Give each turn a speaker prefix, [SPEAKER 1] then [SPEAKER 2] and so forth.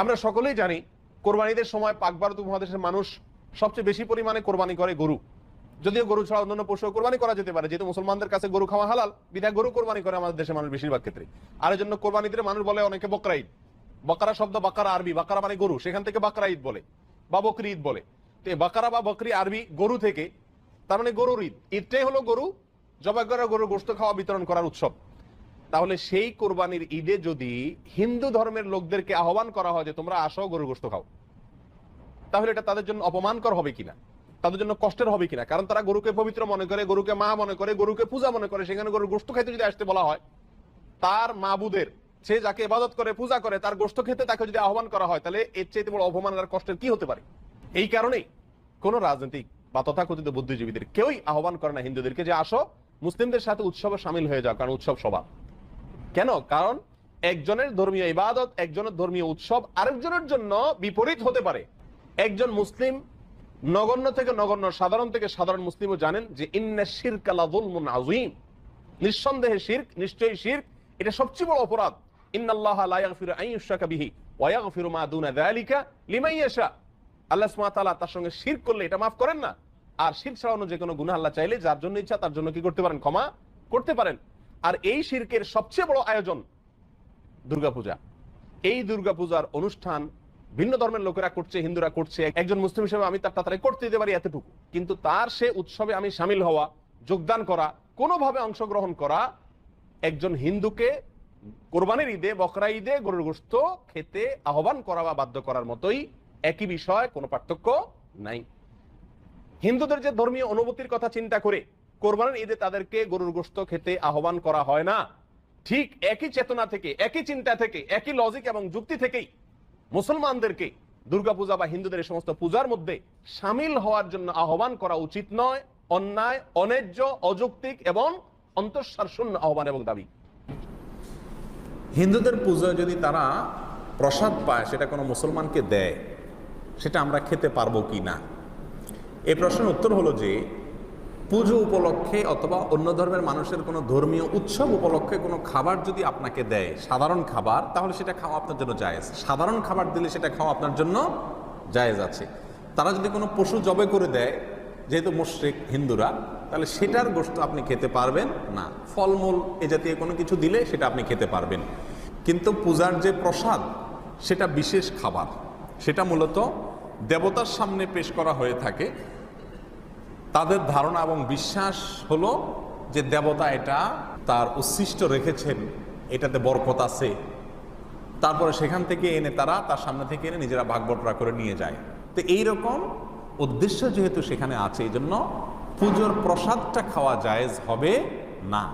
[SPEAKER 1] আমরা সকলেই জানি কোরবানিদের সময় পাক ভারত উপমহাদেশের মানুষ সবচেয়ে বেশি পরিমাণে কোরবানি করে গরু। যদিও গরু ছাড়া অন্যান্য পশু কোরবানি করা যেতে পারে, যেহেতু মুসলমানদের কাছে গরু খাওয়া হালাল, বিধায় গরু কোরবানি করে আমাদের দেশের মানুষ বেশিরভাগ ক্ষেত্রে। আর জন্য কোরবানিদের মানুষ বলে অনেকে বকরা ঈদ বকরা শব্দ বাকারা আরবি, বাকারা মানে গরু, সেখান থেকে বাকরা ঈদ বলে বা বকরি ঈদ বলে। তো বাকারা বা বকরি আরবি গরু থেকে, তার মানে গরুর ঈদ। ঈদটাই হলো গরু, জবাই করা গরুর গোস্ত খাওয়া, বিতরণ করার উৎসব। তাহলে সেই কোরবানির ঈদে যদি হিন্দু ধর্মের লোকদেরকে আহ্বান করা হয় যে তোমরা আসো গরু গোস্ত খাও, তাহলে এটা তাদের জন্য অপমানকর হবে কিনা? তাদের জন্য কষ্টের হবে কিনা? কারণ তারা গরুকে পবিত্র মনে করে, গরুকে মা মনে করে, গরুকে পূজা মনে করে, সেখানে গরুর গোস্ত খাইতে যদি আসতে বলা হয়, তার মাবুদের সে যাকে ইবাদত করে, পূজা করে, তার গোস্ত খেতে তাকে যদি আহ্বান করা হয়, তাহলে এর চাইতে বড় অপমান আর কষ্টের কি হতে পারে? এই কারণেই কোন রাজনৈতিক বা তথাকথিত বুদ্ধিজীবীদের কেউই আহ্বান করে না হিন্দুদেরকে যে আসো, মুসলিমদের সাথে উৎসবে সামিল হয়ে যাও, কারণ উৎসব সভা কেন? কারণ একজনের ধর্মীয় ইবাদত, একজনের ধর্মীয় উৎসব আরেকজনের জন্য বিপরীত হতে পারে। একজন মুসলিম নগণ্য থেকে নগণ্য, সাধারণ থেকে সাধারণ মুসলিমও জানেন যে নিঃসন্দেহে শিরক, নিশ্চয়ই শিরক, এটা সবচেয়ে বড় অপরাধ। তার সঙ্গে করলে এটা করেন না। আর শিরক ছাড়ানো যে কোনো গুনাহ আল্লাহ চাইলে যার জন্য ইচ্ছা তার জন্য কি করতে পারেন? ক্ষমা করতে পারেন। আর এই শিরকের সবচেয়ে বড় আয়োজন দুর্গাপূজা। এই দুর্গাপূজার অনুষ্ঠান ভিন্ন ধর্মের লোকেরা করছে, হিন্দুরা করছে। একজন মুসলিম হিসেবে আমি তার তাড়াতাড়ি করতে দিতে পারি এতটুকু। কিন্তু তার সে উৎসবে আমি সামিল হওয়া, যোগদান করা, কোনোভাবে অংশগ্রহণ করা, একজন হিন্দুকে কোরবানির ঈদে, বকরা ঈদে গরুর গোস্ত খেতে আহ্বান করা বা বাধ্য করার মতোই একই বিষয়, কোনো পার্থক্য নাই। হিন্দুদের যে ধর্মীয় অনুভূতির কথা চিন্তা করে কোরবানির ঈদে তাদেরকে গরুর গোস্ত খেতে আহ্বান করা হয় না। ঠিক একই চেতনা থেকে, একই চিন্তা থেকে, একই লজিক এবং যুক্তি থেকেই মুসলমানদেরকে দুর্গাপূজা বা হিন্দুদের এই সমস্ত পূজার মধ্যে সামিল হওয়ার জন্য আহ্বান করা উচিত নয়, অন্যায়, অন্যায্য, অযৌক্তিক এবং অন্তঃসার শূন্য আহ্বান এবং দাবি।
[SPEAKER 2] হিন্দুদের পুজোয় যদি তারা প্রসাদ পায়, সেটা কোনো মুসলমানকে দেয়, সেটা আমরা খেতে পারব কি না? এই প্রশ্নের উত্তর হলো যে পুজো উপলক্ষে অথবা অন্য ধর্মের মানুষের কোনো ধর্মীয় উৎসব উপলক্ষে কোনো খাবার যদি আপনাকে দেয়, সাধারণ খাবার, তাহলে সেটা খাওয়া আপনার জন্য জায়েজ। সাধারণ খাবার দিলে সেটা খাওয়া আপনার জন্য জায়েজ আছে। তারা যদি কোনো পশু জবে করে দেয়, যেহেতু মুশ্রিক, হিন্দুরা, তাহলে সেটার গোস্ত আপনি খেতে পারবেন না। ফলমূল এ জাতীয় কোনো কিছু দিলে সেটা আপনি খেতে পারবেন। কিন্তু পূজার যে প্রসাদ, সেটা বিশেষ খাবার। সেটা মূলত দেবতার সামনে পেশ করা হয়ে থাকে। তাদের ধারণা এবং বিশ্বাস হলো যে দেবতা এটা তার উচ্ছিষ্ট রেখেছেন, এটাতে বরকত আছে। তারপরে সেখান থেকে এনে তারা তার সামনে থেকে এনে নিজেরা ভাগবটরা করে নিয়ে যায়। তো এই রকম উদ্দেশ্য যেহেতু সেখানে আছে এই জন্য পুজোর প্রসাদটা খাওয়া জায়েজ হবে না।